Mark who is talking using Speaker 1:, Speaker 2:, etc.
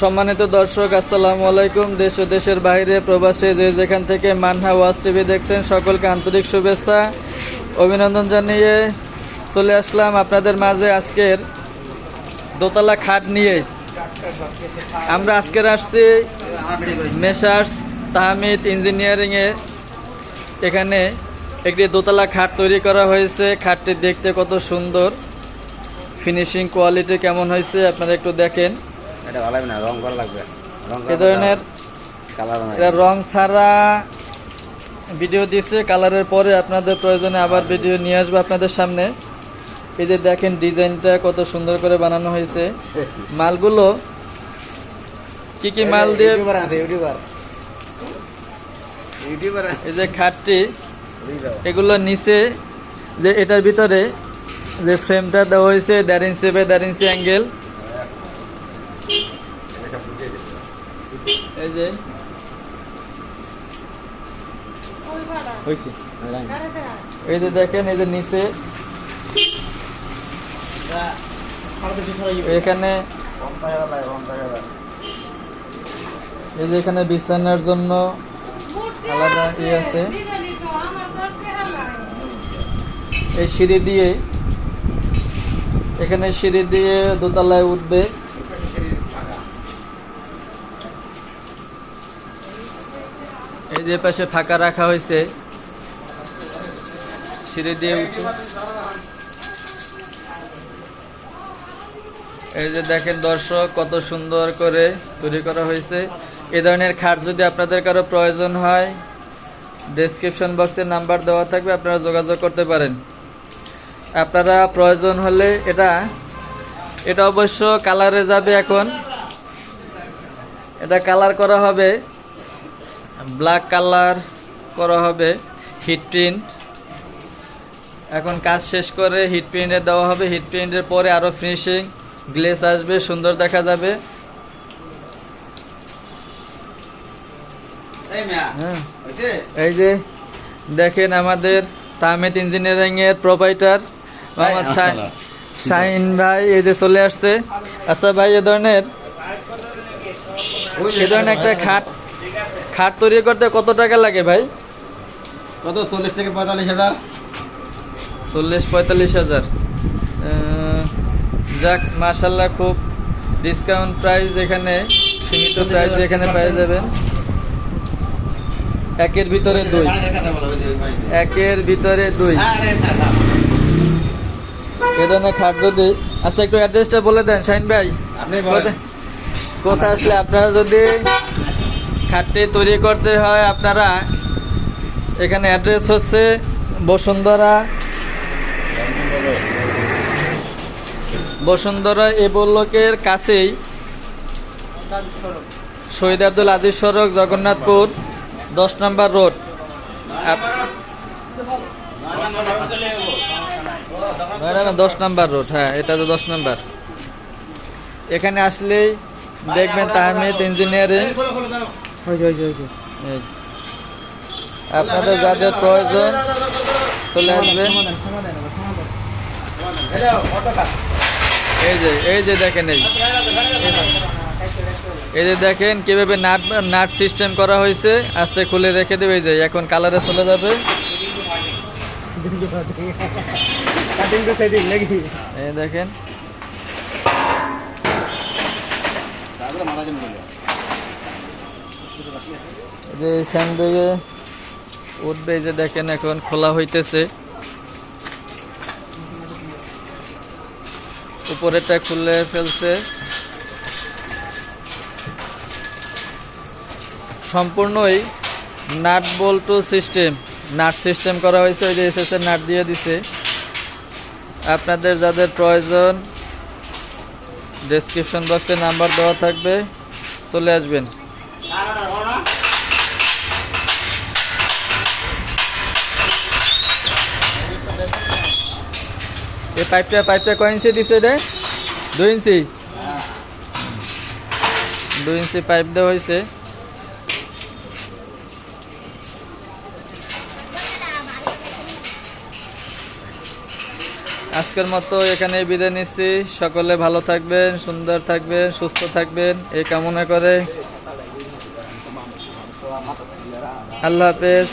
Speaker 1: সম্মানিত দর্শক, আসসালামু আলাইকুম। দেশ ও দেশের বাইরে প্রবাসে যে যেখান থেকে মানহা ওয়াজ টিভি দেখছেন, সকলকে আন্তরিক শুভেচ্ছা, অভিনন্দন জানিয়ে চলে আসলাম আপনাদের মাঝে আজকের দোতলা খাট নিয়ে। আমরা আজকের আসছি মেসার্স তাহমিদ ইঞ্জিনিয়ারিংয়ে। এখানে একটি দোতলা খাট তৈরি করা হয়েছে। খাটটি দেখতে কত সুন্দর। ফিনিশিং কোয়ালিটি কেমন হয়েছে, আপনারা একটু দেখেন।
Speaker 2: এটা ভালো না রং করা লাগবে। রং
Speaker 1: এ ধরনের
Speaker 2: কালার
Speaker 1: এটা রং ছাড়া ভিডিও দিছে কালারের পরে আপনাদের প্রয়োজনে আবার ভিডিও নিয়ে আসব আপনাদের সামনে। এই যে দেখেন ডিজাইনটা কত সুন্দর করে বানানো হয়েছে। মালগুলো কি কি মাল দিয়ে এই যে খাটটি এগুলো নিচে যে এটার ভিতরে যে ফ্রেমটা দেওয়া হয়েছে দেড় ইঞ্চি বাই দেড় ইঞ্চি অ্যাঙ্গেল এই যে। এই যে দেখেন, এই যে নিচে। এখানে এই যে এখানে বিছানার জন্য আলাদা ইয়ে আছে। এই সিঁড়ি দিয়ে, এখানে সিঁড়ি দিয়ে দোতলায় উঠবে। যে পাশে ফাঁকা রাখা হয়েছে, সিঁড়ি দিয়ে উঠে। এই যে দেখেন দর্শক, কত সুন্দর করে তৈরি করা হয়েছে। এ ধরনের খাট যদি আপনাদের কারও প্রয়োজন হয় ডেসক্রিপশন বক্সের নাম্বার দেওয়া থাকবে, আপনারা যোগাযোগ করতে পারেন। আপনারা প্রয়োজন হলে এটা এটা অবশ্য কালারে যাবে এখন। এটা কালার করা হবে। ব্ল্যাক কালার করা হবে হিট প্রিন্ট এখন কাজ শেষ করে হিট প্রিন্টে দেওয়া হবে। হিট প্রিন্টের পরে আরও ফিনিশিং গ্লেস আসবে সুন্দর দেখা যাবে।
Speaker 2: এই
Speaker 1: হ্যাঁ। এই যে দেখেন আমাদের তাহমেদ ইঞ্জিনিয়ারিং এর প্রোপাইটার মোহাম্মদ। শাহিন ভাই এই যে চলে আসছে। আচ্ছা ভাই এ ধরনের এ ধরনের একটা খাট খাট তৈরি করতে কত টাকা লাগে ভাই?
Speaker 2: কত? চল্লিশ থেকে পঁয়তাল্লিশ হাজার।
Speaker 1: চল্লিশ পঁয়তাল্লিশ হাজার। যাক মাশাল্লাহ খুব ডিসকাউন্ট প্রাইস এখানে সীমিত প্রাইস এখানে পেয়ে যাবেন একের ভিতরে দুই। একের ভিতরে দুই। এ ধরনের খাট যদি আচ্ছা একটু অ্যাড্রেসটা বলে দেন শাহিন ভাই। কোথায় আসলে আপনারা যদি খাটটি তৈরি করতে হয় আপনারা। এখানে অ্যাড্রেস হচ্ছে বসুন্ধরা। বসুন্ধরা এ বল্লকের কাছেই শহীদ আব্দুল আজিজ সড়ক, জগন্নাথপুর, দশ নম্বর রোড। দশ নাম্বার রোড হ্যাঁ এটা তো দশ নাম্বার। এখানে আসলেই দেখবেন তাহমিদ ইঞ্জিনিয়ারিং। আপনাদের যাদের প্রয়োজন চলে আসবেন এই যে এই যে দেখেন এই এই যে দেখেন কীভাবে নাট নাট সিস্টেম করা হয়েছে আস্তে খুলে রেখে দেবে এই যে এখন কালারে চলে যাবে। এই দেখেন। যে এখান থেকে উঠবে যে দেখেন এখন খোলা হইতেছে। উপরেটা খুলে ফেলছে। সম্পূর্ণই নাট বল্টু সিস্টেম। নাট সিস্টেম করা হয়েছে, ওই যে এর নাট দিয়ে দিছে। আপনাদের যাদের প্রয়োজন ডেসক্রিপশন বক্সে নাম্বার দেওয়া থাকবে, চলে আসবেন। এই পাইপটা পাইপটা কয় ইঞ্চি দিছে রে? দুই ইঞ্চি? দুই ইঞ্চি পাইপ দেওয়া হয়েছে আজকের মতো এখানে বিদায় নিচ্ছি। সকলে ভালো থাকবেন, সুন্দর থাকবেন, সুস্থ থাকবেন। এই কামনা করে। আল্লাহ হাফেজ।